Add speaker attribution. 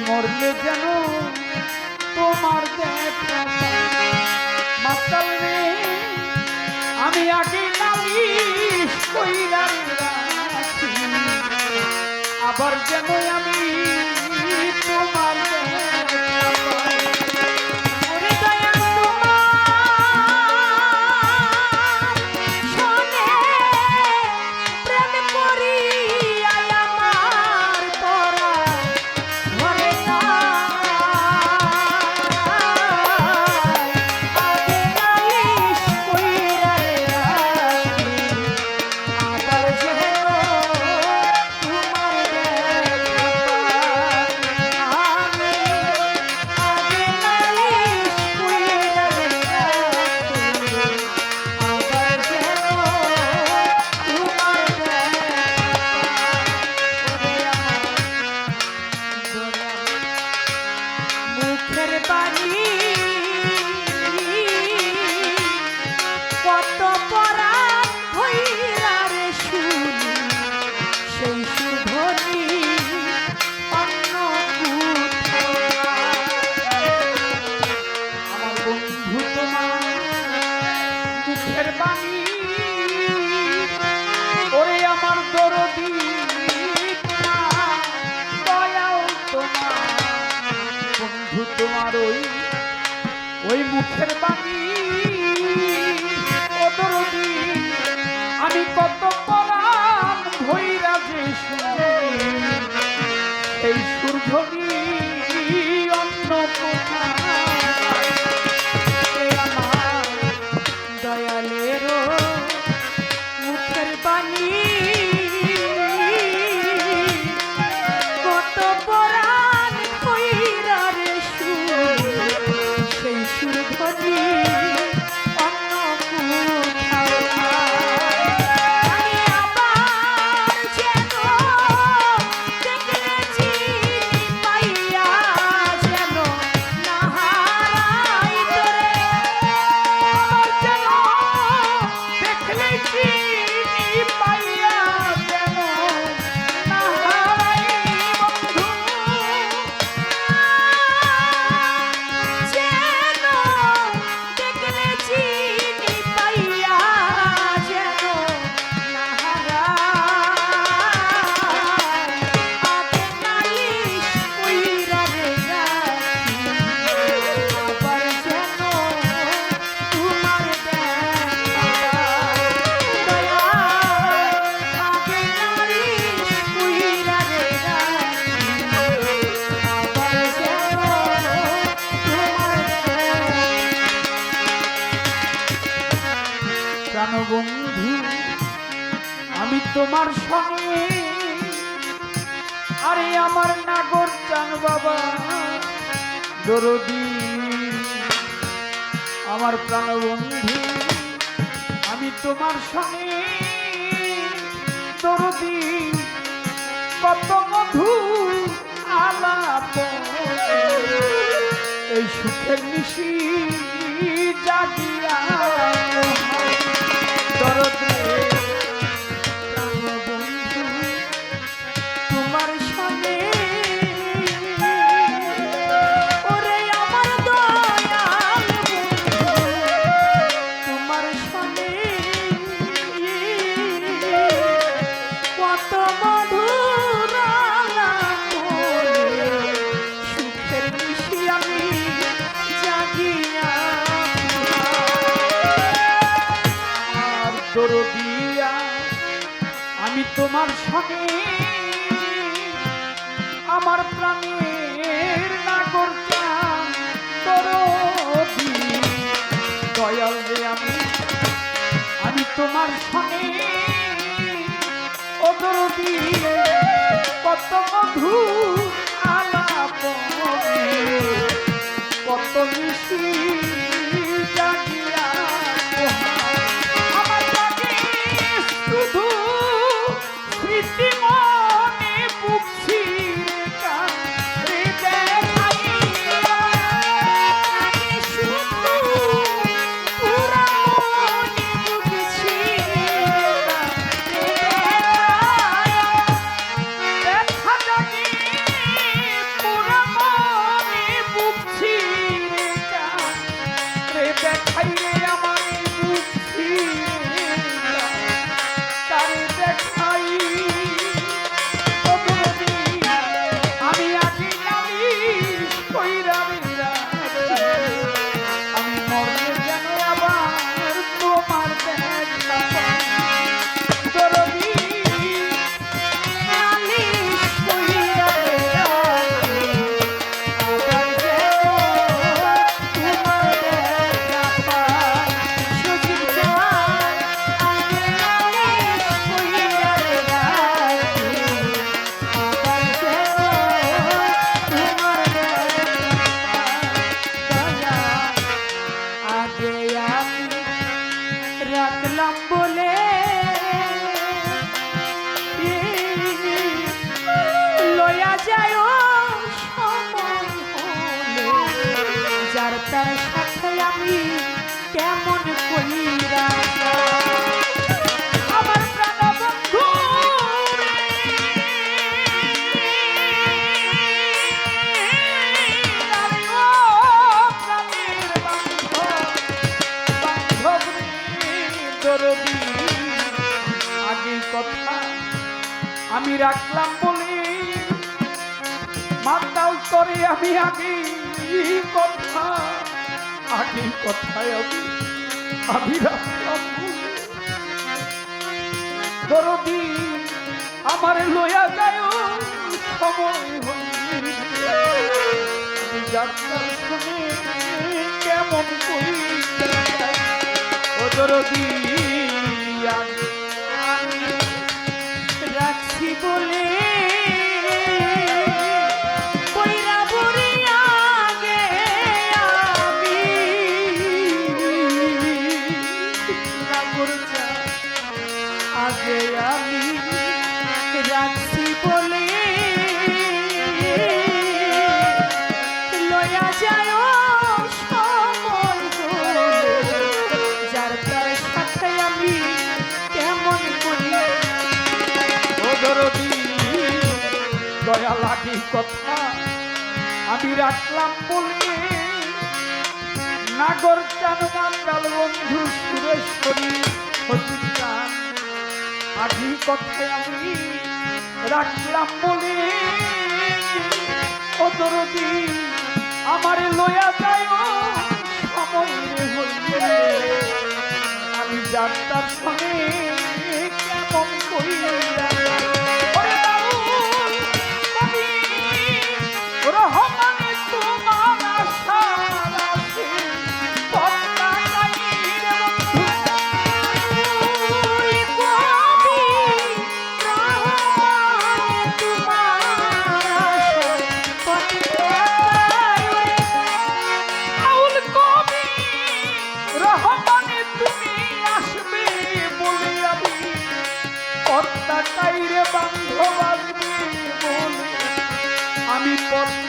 Speaker 1: মরলে যেন তোমার
Speaker 2: মাতাল রে আমি আগে নালিশ কইরা আবার যেন
Speaker 1: আমি
Speaker 2: মুখের বাণী
Speaker 1: Keep my- জানো বন্ধু, আমি তোমার সঙ্গে। আরে আমার নাগর চান বাবা, দরদি। আমার প্রাণবন্ধু আমি তোমার সঙ্গে। দরদি, কত মধু আলাপ এই সুখের
Speaker 2: মিশি অন্তর দিয়া আমি
Speaker 1: তোমার সঙ্গে আমার প্রাণের নাগর অন্তর দয়াল রে আমি আমি তোমার সঙ্গে অন্তর দিয়ে কত মধু আলাপ কত মিষ্টি আমি আগে কথা, আগে কথায় আমি আমি। দরদি আমার লয়া যায় সময় কেমন করি
Speaker 2: বলে আগে আমি বলে। লয়া যায় যার তার সাথে আমি কেমন করি?
Speaker 1: ও দরদি, দয়া লাগে কথা আমি রাখলাম বলবে নাগর চান মান্ডাল বন্ধু সুরেশ্বরী চান আগে কথায় আমি রাখলাম বলে অতর আমার লয়া যায় সময় হইলে আমি যাত্রার